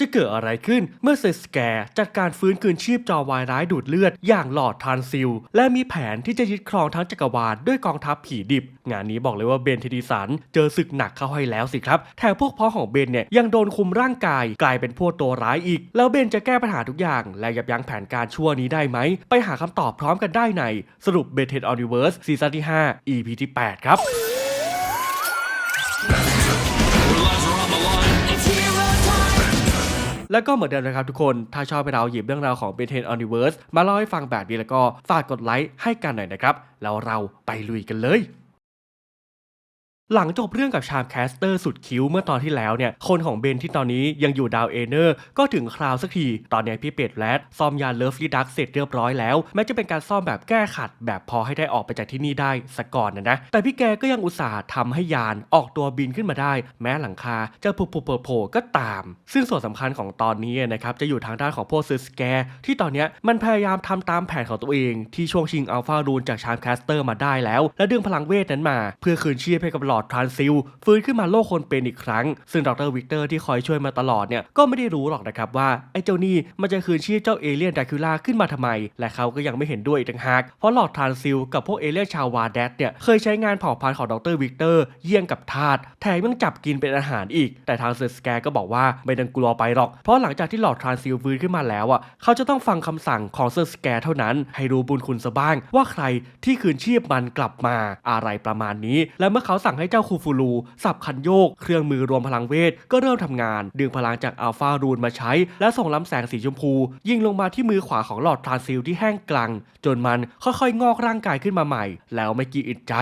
จะเกิดอะไรขึ้นเมื่อเซสแกร์จัดการฟื้นคืนชีพจอวายร้ายดูดเลือด อย่างหลอดทานซิล และมีแผนที่จะยึดครองทั้งจักรวาลด้วยกองทัพผีดิบ งานนี้บอกเลยว่าเบนเทดิสันเจอศึกหนักเข้าให้แล้วสิครับแถมพวกพ้องของเบนเนี่ยยังโดนคุมร่างกาย กลายเป็นพวกตัวร้ายอีก แล้วเบนจะแก้ปัญหาทุกอย่าง และยับยั้งแผนการชั่วนี้ได้ไหม ไปหาคำตอบพร้อมกันได้ในสรุปเบนเทนออนิเวิร์สซีซั่นที่ 5 EP ที่ 8 ครับ แล้วก็เหมือนเดิมนะครับทุกคน ถ้าชอบให้เราหยิบเรื่องราวของเบนเทนออนิเวิร์สมาเล่าให้ฟังแบบนี้แล้วก็ฝากกดไลค์ให้กันหน่อยนะครับ แล้วเราไปลุยกันเลย หลังจบเรื่องกับชามแคสเตอร์สุดคิ้วเมื่อตอนที่แล้วเนี่ย คนของเบนที่ตอนนี้ยังอยู่ดาวเอเนอร์ ก็ถึงคราวสักที ตอนนี้พี่เป็ดแรดซ่อมยาเลิฟลีดักเสร็จเรียบร้อยแล้ว แม้จะเป็นการซ่อมแบบแก้ขัด แบบพอให้ได้ออกไปจากที่นี่ได้สักก่อนนะนะ แต่พี่แกก็ยังอุตส่าห์ทำให้ยานออกตัวบินขึ้นมาได้ แม้หลังคาจะผุๆโผล่ก็ตาม ซึ่งส่วนสำคัญของตอนนี้นะครับจะอยู่ทางด้านของพวกซิสแกร์ที่ตอนนี้มันพยายามทำตามแผนของตัวเองที่ช่วงชิงอัลฟารูนจากชามแคสเตอร์มาได้แล้ว และดึงพลังเวทนั้นมา เพื่อคืนชีพให้กับหลอดดทรานซิลฟื้นขึ้นมาโลกคนเป็นอีกครั้ง ซึ่งดรวิกเตอร์ที่คอยช่วยมาตลอดเนี่ยก็ไม่ได้รู้หรอกนะครับว่าไอ้เจ้านี่มันจะคืนชีพเจ้าเอเลี่ยนดาคิล่าขึ้นมาทำไม และเขาก็ยังไม่เห็นด้วยอีกต่างหาก เพราะหลอดทรานซิลกับพวกเอเลี่ยนชาววาแดดเนี่ยเคยใช้งานเผ่าพันธุ์ของดรวิกเตอร์เยี่ยงกับทาสแถมยังจับกินเป็นอาหารอีก แต่ทางเซอร์สแกร์ก็บอกว่าไม่ต้องกลัวไปหรอก เพราะหลังจากที่หลอดทรานซิลฟื้นขึ้นมาแล้วอะเขาจะต้องฟังคำสั่งของเซอร์สแกร์เท่านั้น ให้รู้บุญคุณซะบ้างว่าใครที่คืนชีพมันกลับมาอะไรประมาณนี้ และเมื่อเขาสั่งให้เจ้าคูฟูลูสับคันโยก เครื่องมือรวมพลังเวท ก็เริ่มทำงาน ดึงพลังจากอัลฟารูนมาใช้ และส่งลำแสงสีชมพู ยิงลงมาที่มือขวาของหลอดทรานซิลที่แห้งกลัง จนมันค่อยๆ งอกร่างกายขึ้นมาใหม่ แล้วไม่กี่อึดใจ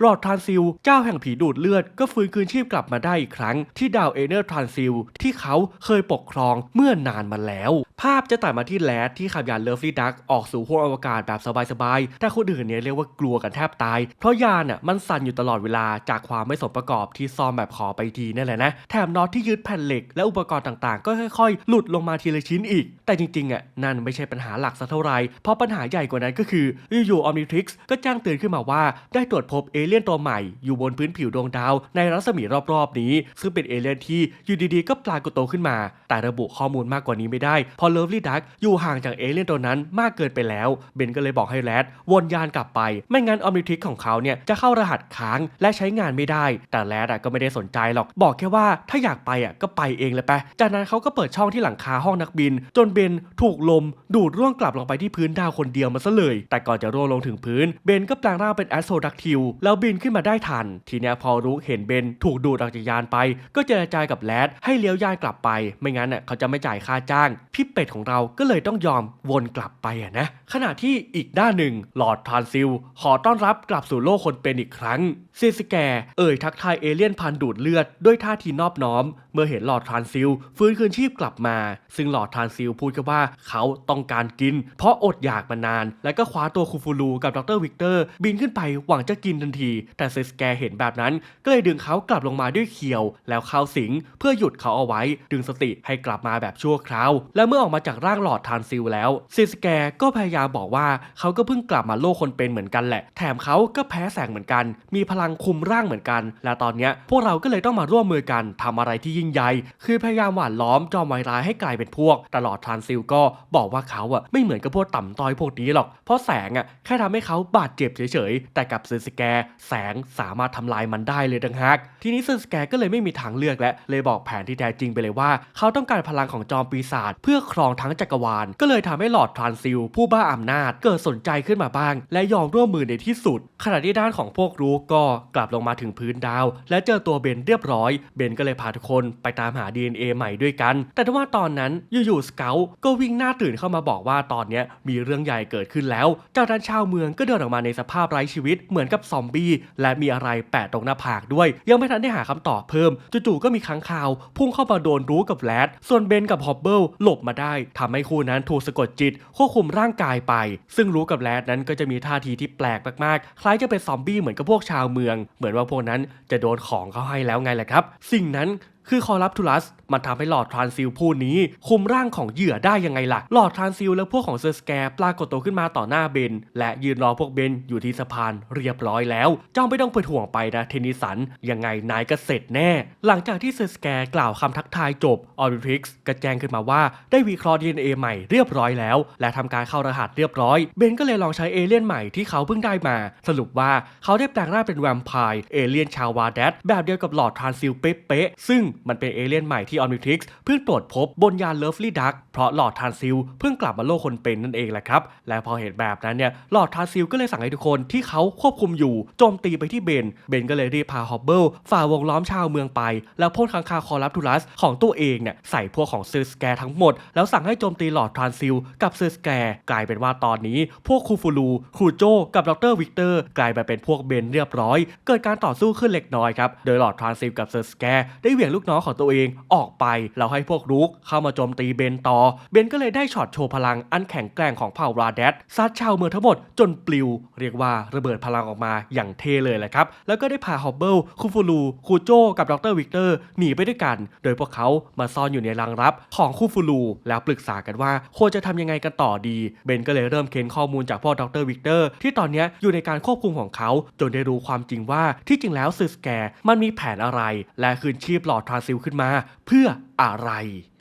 หลอดทรานซิล เจ้าแห่งผีดูดเลือด ก็ฟื้นคืนชีพกลับมาได้อีกครั้ง ที่ดาวเอเนอร์ทรานซิลที่เขาเคยปกครองเมื่อนานมาแล้ว ภาพจะตัดมาที่แลดที่ขับยานเลิฟลี่ดักออกสู่ห้วงอวกาศแบบสบายๆแต่คนอื่นเนี่ยเรียกว่ากลัวกันแทบตาย เพราะยานอะมันสั่นอยู่ตลอดเวลาจากความความไม่สมประกอบที่ซ่อมแบบขอไปทีนั่นแหละนะ แถมน็อตที่ยึดแผ่นเหล็กและอุปกรณ์ต่างๆ ก็ค่อยๆ หลุดลงมาทีละชิ้นอีก แต่จริงๆอะนั่นไม่ใช่ปัญหาหลักสักเท่าไหร่เพราะปัญหาใหญ่กว่านั้นก็คืออยู่ๆออมนิทริกซ์ก็แจ้งเตือนขึ้นมาว่า ได้ตรวจพบเอเลี่ยนตัวใหม่อยู่บนพื้นผิวดวงดาว ในรัศมีรอบๆนี้ ซึ่งเป็นเอเลี่ยนที่อยู่ดีๆก็ปรากฏตัวขึ้นมา แต่ระบุข้อมูลมากกว่านี้ไม่ได้เพราะเลิฟลี่ดักอยู่ห่างจากเอเลี่ยนตัวนั้นมากเกินไปแล้วเบนก็เลยบอกให้แรดวนยานกลับไป ไม่งั้นออมนิทริกของเขาเนี่ยจะเข้ารหัสค้างและใช้งานไม่ได้ แต่แรดก็ไม่ได้สนใจหรอก บอกแค่ว่าถ้าอยากไปอะก็ไปเองเลยไปะจากนั้นเขาก็เปิดช่องที่หลังคาห้องนักบิน จนเบนถูกลม ดูดร่วงกลับลงไปที่พื้นดาวคนเดียวมาซะเลย แต่ก่อนจะร่วงลงถึงพื้นเบนก็แปลงร่างเป็นแอสโซดักทิวแล้วบินขึ้นมาได้ทัน ทีนี้พอรู้เห็นเบนถูกดูดออกจากยานไป ก็เจรจากับแรดให้เลี้ยวยานกลับไป ไม่งั้นน่ะเขาจะไม่จ่ายค่าจ้าง พี่เป็ดของเราก็เลยต้องยอมวนกลับไปอะนะ ขณะที่อีกด้านหนึ่งหลอดทรานซิล ขอต้อนรับกลับสู่โลกคนเป็นอีกครั้ง ซีสแกร์เอ่ยทักทายเอเลี่ยนพันดูดเลือดด้วยท่าทีนอบน้อม เมื่อเห็นหลอดทรานซิล ฟื้นคืนชีพกลับมา ซึ่งหลอดทรานซิลพูดกันว่าเขาต้องการกิน เพราะอดอยากมานาน แล้วก็คว้าตัวคูฟูลูกับดรวิกเตอร์ บินขึ้นไปหวังจะกินทันที แต่ซิสแกเห็นแบบนั้น ก็เลยดึงเขากลับลงมาด้วยเขียว แล้วเข้าสิงเพื่อหยุดเขาเอาไว้ ดึงสติให้กลับมาแบบชั่วคราว และเมื่อออกมาจากร่างหลอดทรานซิลแล้วซิสแกก็พยายามบอกว่าเขาก็เพิ่งกลับมาโลกคนเป็นเหมือนกันแหละ แถมเขาก็แพ้แสงเหมือนกัน มีพลังคุมร่างเหมือนกัน และตอนนี้พวกเราก็เลยต้องมาร่วมมือกันทำอะไรที่ยิ่งใหญ่ คือพยายามหว่านล้อมจอมไวร้ายให้กลายเป็นพวก ตลอดทรานซิลก็บอกว่าเขาอะไม่เหมือนกับพวกต่ำต้อยพวกนี้หรอก เพราะแสงอะแค่ทำให้เขาบาดเจ็บเฉยๆ แต่กับซิสแกแสงสามารถทำลายมันได้เลยดังฮักทีนี้ซิสแกก็เลยไม่มีทางเลือกและเลยบอกแผนที่แท้จริงไปเลยว่า เขาต้องการพลังของจอมปีศาจเพื่อครองทั้งจักรวาล ก็เลยทำให้หลอดทรานซิล ผู้บ้าอำนาจเกิดสนใจขึ้นมาบ้าง และยอมร่วมมือในที่สุด ขณะที่ด้านของพวกรู้ก็กลับลงมาถึงพื้นดาว และเจอตัวเบนเรียบร้อย เบนก็เลยพาทุกคนไปตามหา DNA ใหม่ด้วยกัน แต่ว่าตอนนั้นอยู่ๆสเกลก็วิ่งหน้าตื่นเข้ามาบอกว่าตอนนี้มีเรื่องใหญ่เกิดขึ้นแล้ว จากนั้นชาวเมืองก็เดินออกมาในสภาพไร้ชีวิตเหมือนกับซอมบี้และมีอะไรแปะตรงหน้าผากด้วย ยังไม่ทันได้หาคำตอบเพิ่มจู่ๆก็มีค้างคาว พุ่งเข้ามาโดนรู้กับแรดส่วนเบนกับฮอบเบิลหลบมาได้ทำให้คู่นั้นถูกสะกดจิตควบคุมร่างกายไป ซึ่งรู้กับแรดนั้นก็จะมีท่าทีที่แปลกมากๆ คล้ายจะเป็นซอมบี้เหมือนกับพวกชาวเมืองเหมือนว่าพวกนั้นจะโดนของเขาให้แล้วไงแหละครับ สิ่งนั้น คือคอรับทูลัสมันทำให้หลอดทรานซิลผู้นี้ คุมร่างของเหยื่อได้ยังไงล่ะ หลอดทรานซิลและพวกของเซอร์สแกร์ปรากฏตัวขึ้นมาต่อหน้าเบน และยืนรอพวกเบนอยู่ที่สะพานเรียบร้อยแล้วเจ้าไม่ต้องเป็นห่วงไปนะเทนนิสัน ยังไงนายก็เสร็จแน่ หลังจากที่เซอร์สแกร์กล่าวคำทักทายจบออริทริกซ์ก็แจ้งขึ้นมาว่าได้วิเคราะห์ DNA ใหม่เรียบร้อยแล้ว และทำการเข้ารหัสเรียบร้อยเบนก็เลยลองใช้เอเลี่ยนใหม่ที่เขาเพิ่งได้มา สรุปว่าเขาได้แปลงร่างเป็นแวมไพร์เอเลี่ยนชาววาแดดแบบเดียวกับหลอดทรานซิลเป๊ะๆซึ่งมันเป็นเอเลี่ยนใหม่ที่ออนิทริกซ์เพิ่งตรวจพบบนยานเลิฟลี่ดักเพราะหลอดทรานซิลเพิ่งกลับมาโลกคนเป็นนั่นเองแหละครับ และพอเห็นแบบนั้นเนี่ยหลอดทรานซิลก็เลยสั่งให้ทุกคนที่เขาควบคุมอยู่โจมตีไปที่เบน เบนก็เลยรีบพาฮอบเบิลฝ่าวงล้อมชาวเมืองไป แล้วพ่นค้างคาคอรับทูลัสของตัวเองเนี่ยใส่พวกของเซอร์สแกร์ทั้งหมด แล้วสั่งให้โจมตีหลอดทรานซิลกับเซอร์สแกร์กลายเป็นว่าตอนนี้พวกคูฟูลูคูโจกับดรวิกเตอร์กลายมาเป็นพวกเบนเรียบร้อย เกิดการต่อสู้ขึ้นเล็กน้อยครับโดยหลอดทรานซิลกับเซอร์สแกร์ได้เหวี่ยงลูกน้องของตัวเองออกไปแล้วให้พวกรุกเข้ามาโจมตีเบนต่อ เบนก็เลยได้ช็อตโชว์พลังอันแข็งแกร่งของเผ่าราแดดซัดชาวเมืองทั้งหมดจนปลิว เรียกว่าระเบิดพลังออกมาอย่างเท่เลยแหละครับ แล้วก็ได้พาฮอบเบิลคูฟูลูคูโจกับดรวิกเตอร์หนีไปด้วยกัน โดยพวกเขามาซ่อนอยู่ในรังรับของคูฟูลูแล้วปรึกษากันว่าควรจะทำยังไงกันต่อดี เบนก็เลยเริ่มเค้นข้อมูลจากพวกดรวิกเตอร์ที่ตอนนี้อยู่ในการควบคุมของเขา จนได้รู้ความจริงว่าที่จริงแล้วซิสแกร์มันมีแผนอะไร และคืนชีพหลอดทราซิลขึ้นมาเพื่ออะไร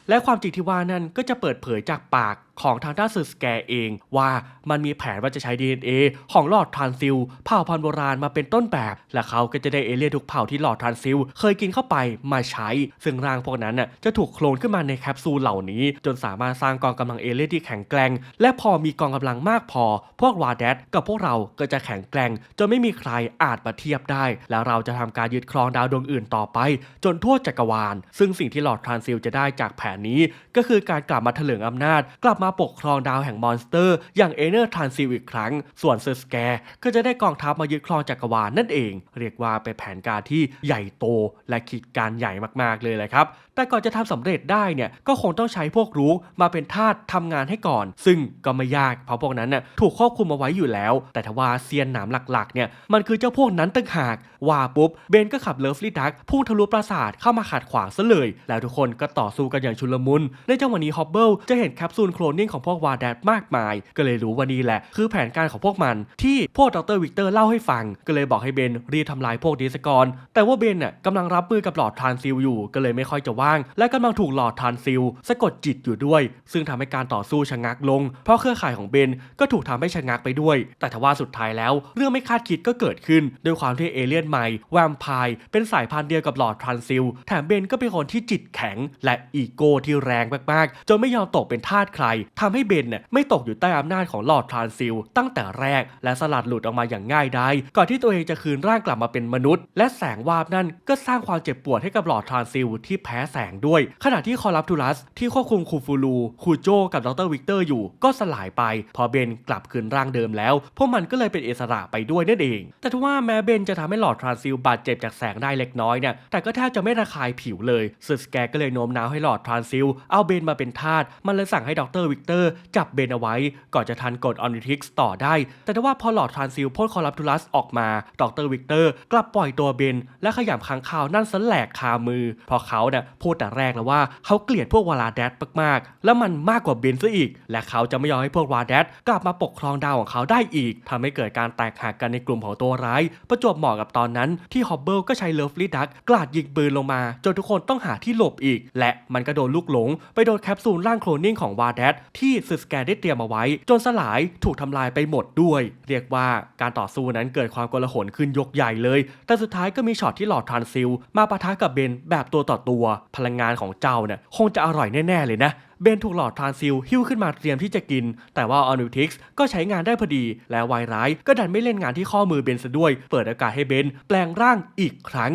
และความจริงที่ว่านั้นก็จะเปิดเผยจากปากของทางด้านสื่อสแกเอง ว่ามันมีแผนว่าจะใช้ DNA ของหลอดทรานซิลเผ่าพันธุ์โบราณมาเป็นต้นแบบ และเขาก็จะได้เอเลี่ยนทุกเผ่าที่หลอดทรานซิลเคยกินเข้าไปมาใช้ ซึ่งร่างพวกนั้นน่ะจะถูกโคลนขึ้นมาในแคปซูลเหล่านี้ จนสามารถสร้างกองกำลังเอเลี่ยนที่แข็งแกร่งและพอมีกองกำลังมากพอ พวกวาแดดกับพวกเราก็จะแข็งแกร่งจนไม่มีใครอาจมาเทียบได้ แล้วเราจะทำการยึดครองดาวดวงอื่นต่อไป จนทั่วจักรวาล ซึ่งสิ่งที่หลอดทรานซิลจะได้จากแผนนี้ ก็คือการกลับมาเถลิงอำนาจ กลับมาาปกครองดาวแห่งมอนสเตอร์ อย่างเอเนอร์ทรานซิลอีกครั้ง ส่วนเซอร์สแกร์ก็จะได้กองทัพมายึดครองจักรวาลนั่นเอง เรียกว่าเป็นแผนการที่ใหญ่โตและคิดการใหญ่มากๆเลยแหละครับ แต่ก่อนจะทำสำเร็จได้เนี่ยก็คงต้องใช้พวกรู้มาเป็นทาสทำงานให้ก่อน ซึ่งก็ไม่ยากเพราะพวกนั้นน่ะถูกควบคุมเอาไว้อยู่แล้ว แต่ทว่าเซียนหนามหลักๆเนี่ยมันคือเจ้าพวกนั้นต่างหาก ว่าปุ๊บเบนก็ขับเลิฟลี่ดักพุ่งทะลุปราสาทเข้ามาขัดขวางซะเลย แล้วทุกคนก็ต่อสู้กันอย่างชุลมุน ในจังหวะนี้ฮอบเบิลจะเห็นแคปซูลโคลนนิ่งของพวกวาแดดมากมาย ก็เลยรู้ว่านี่แหละ คือแผนการของพวกมันที่พวกดรวิกเตอร์เล่าให้ฟัง ก็เลยบอกให้เบนรีบทำลายพวกดีสกอรแต่ว่าเบนน่ะกำลังรับมือกับหลอดทรานซิลอยู่ก็เลยไม่ค่อยจะว่าง และกำลังถูกหลอดทรานซิลสะกดจิตอยู่ด้วย ซึ่งทำให้การต่อสู้ชะงักลง เพราะเครือข่ายของเบนก็ถูกทำให้ชะงักไปด้วย แต่ทว่าสุดท้ายแล้ว เรื่องไม่คาดคิดก็เกิดขึ้นด้วยความที่เอเลี่ยนใหม่แวมไพร์เป็นสายพันธุ์เดียวกับหลอดทรานซิลแถมเบนก็เป็นคนที่จิตแข็ง และอีโก้ที่แรงมากๆจนไม่ยอมตกเป็นทาสใครทำให้เบนเนี่ยไม่ตกอยู่ใต้อำนาจของหลอดทรานซิลตั้งแต่แรก และสลัดหลุดออกมาอย่างง่ายดายก่อนที่ตัวเองจะคืนร่างกลับมาเป็นมนุษย์ และแสงวาบนั่นก็สร้างความเจ็บปวดให้กับหลอดทรานซิลที่แพ้แสงด้วย ขณะที่คอรับทูลัสที่ควบคุมคูฟูลูคูโจกับดรวิกเตอร์อยู่ ก็สลายไป พอเบนกลับคืนร่างเดิมแล้ว พวกมันก็เลยเป็นอิสระไปด้วยนั่นเอง แต่ทว่าแม้เบนจะทำให้หลอดทรานซิลบาดเจ็บจากแสงได้เล็กน้อยเนี่ย แต่ก็แทบจะไม่ระคายผิวเลยซึสแกก็เลยโน้มน้าวให้หลอดทรานซิลเอาเบนมาเป็นทาส มันเลยสั่งให้ดรวิกเตอร์จับเบนเอาไว้ ก่อนจะทันกดออนิทิกส์ต่อได้ แต่ทว่าพอหลอดทรานซิลพ่นคอรับทูลัสออกมา ดรวิกเตอร์กลับปล่อยตัวเบน และขยำค้างคาวนั่นสแหลกคามือพราะเขาเนี่ยพูดแต่แรกแล้วว่าเขาเกลียดพวกวาลาแดดมากๆ แล้วมันมากกว่าเบนซะอีก และเขาจะไม่ยอมให้พวกวาแดดกลับมาปกครองดาวของเขาได้อีกทำให้เกิดการแตกหักกันในกลุ่มของตัวร้าย ประจวบเหมาะกับตอนนั้นที่ฮอบเบิลก็ใช้เลิฟลี่ดักกลาดยิงปืนลงมา จนทุกคนต้องหาที่หลบอีก และมันก็โดนลูกหลง ไปโดนแคปซูลร่างโคลนนิ่งของวาแดดที่ซิสแกได้เตรียมเอาไว้ จนสลายถูกทำลายไปหมดด้วย เรียกว่าการต่อสู้นั้นเกิดความโกลาหลขึ้นยกใหญ่เลย แต่สุดท้ายก็มีช็อตที่หลอดทรานซิลมาปะทะกับเบนแบบตัวต่อตัวพลังงานของเจ้าเนี่ยคงจะอร่อยแน่ ๆ เลยนะ เบนถูกหลอดทรานซิลหิ้วขึ้นมาเตรียมที่จะกิน แต่ว่าออนิทิกส์ก็ใช้งานได้พอดี และวายร้ายก็ดันไม่เล่นงานที่ข้อมือเบนซะด้วย เปิดโอกาสให้เบนแปลงร่างอีกครั้ง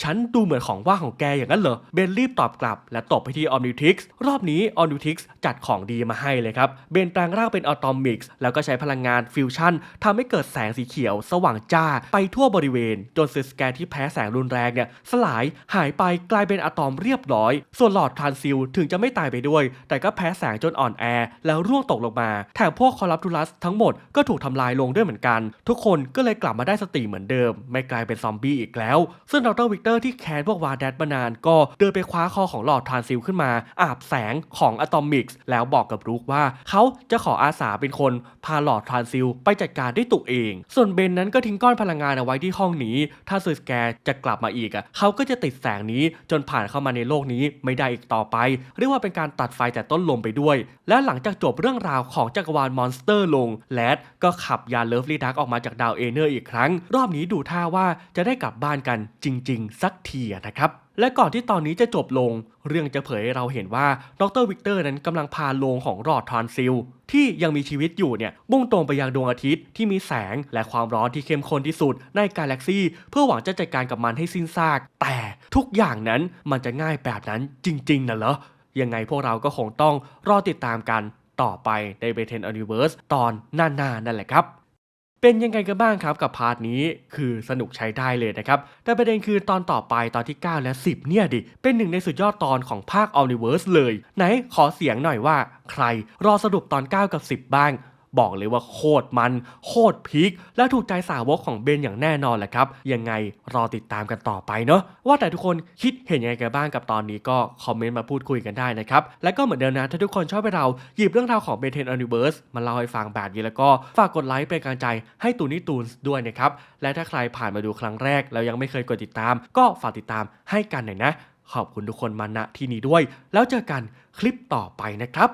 ฉันดูเหมือนของว่างของแกอย่างนั้นเหรอ เบนรีบตอบกลับ และตบไปที่ออนิทิกส์รอบนี้ออนิทิกส์จัดของดีมาให้เลยครับ เบนแปลงร่างเป็นอะตอมิกส์แล้วก็ใช้พลังงานฟิวชั่นทำให้เกิดแสงสีเขียว สว่างจ้าไปทั่วบริเวณ จนซิสแกนที่แพ้แสงรุนแรงเนี่ยสลายหายไปกลายเป็นอะตอมเรียบร้อย ส่วนหลอดทรานซิลถึงจะไม่ตายไปด้วย แต่ก็แพ้แสงจนอ่อนแอ แล้วร่วงตกลงมาแถมพวกคอรับทูลัสทั้งหมดก็ถูกทำลายลงด้วยเหมือนกัน ทุกคนก็เลยกลับมาได้สติเหมือนเดิม ไม่กลายเป็นซอมบี้อีกแล้ว ซึ่งดรวิกเตอร์ที่แค้นพวกวาแดดมานานก็เดินไปคว้าคอของหลอดทรานซิลขึ้นมา อาบแสงของอะตอมิกส์แล้วบอกกับรูกว่าเขาจะขออาสาเป็นคนพาหลอดทรานซิลไปจัดการด้วยตัวเอง ส่วนเบนนั้นก็ทิ้งก้อนพลังงานเอาไว้ที่ห้องนี้ ถ้าซอร์สแกร์จะกลับมาอีกอะเขาก็จะติดแสงนี้จนผ่านเข้ามาในโลกนี้ไม่ได้อีกต่อไป เรียกว่าเป็นการตัดไฟแต่ต้นลมไปด้วย และหลังจากจบเรื่องราวของจักรวาลมอนสเตอร์ลงแลดก็ขับยานเลิฟลีดักออกมาจากดาวเอเนอร์อีกครั้ง รอบนี้ดูท่าว่าจะได้กลับบ้านกันจริง ๆสักทีนะครับ และก่อนที่ตอนนี้จะจบลง เรื่องจะเผยให้เราเห็นว่าดรวิกเตอร์นั้นกำลังพาโลงของรอดทรานซิล ที่ยังมีชีวิตอยู่เนี่ยมุ่งตรงไปยังดวงอาทิตย์ที่มีแสงและความร้อนที่เข้มข้นที่สุดในกาแล็กซีเพื่อหวังจะจัดการกับมันให้สิ้นซาก แต่ทุกอย่างนั้นมันจะง่ายแบบนั้นจริงๆนะเหรอยังไงพวกเราก็คงต้องรอติดตามกันต่อไปในเบเทนอนิเวิร์สตอนหน้าๆนั่นแหละครับ เป็นยังไงกันบ้างครับกับพาร์ทนี้คือสนุกใช้ได้เลยนะครับ แต่ประเด็นคือตอนต่อไปตอนที่ 9 และ 10 เนี่ยดิ เป็นหนึ่งในสุดยอดตอนของภาค Omniverse เลย ไหนขอเสียงหน่อยว่า ใครรอสรุปตอน 9 กับ 10 บ้าง บอกเลยว่าโคตรมัน โคตรพีคและถูกใจสาวกของเบนอย่างแน่นอนแหละครับ ยังไงรอติดตามกันต่อไปเนาะว่าแต่ทุกคนคิดเห็นยังไงกันบ้างกับตอนนี้ก็คอมเมนต์มาพูดคุยกันได้นะครับและก็เหมือนเดิมนะถ้าทุกคนชอบให้เราหยิบเรื่องราวของเบนเทนอนิเวิร์สมาเล่าให้ฟังแบบนี้แล้วก็ฝากกดไลค์เป็นกำลังใจให้ตูนี่ตูนด้วยนะครับและถ้าใครผ่านมาดูครั้งแรกแล้วยังไม่เคยกดติดตาม ก็ฝากติดตามให้กันหน่อยนะขอบคุณทุกคนมาณที่นี้ด้วย แล้วเจอกันคลิปต่อไปนะครับ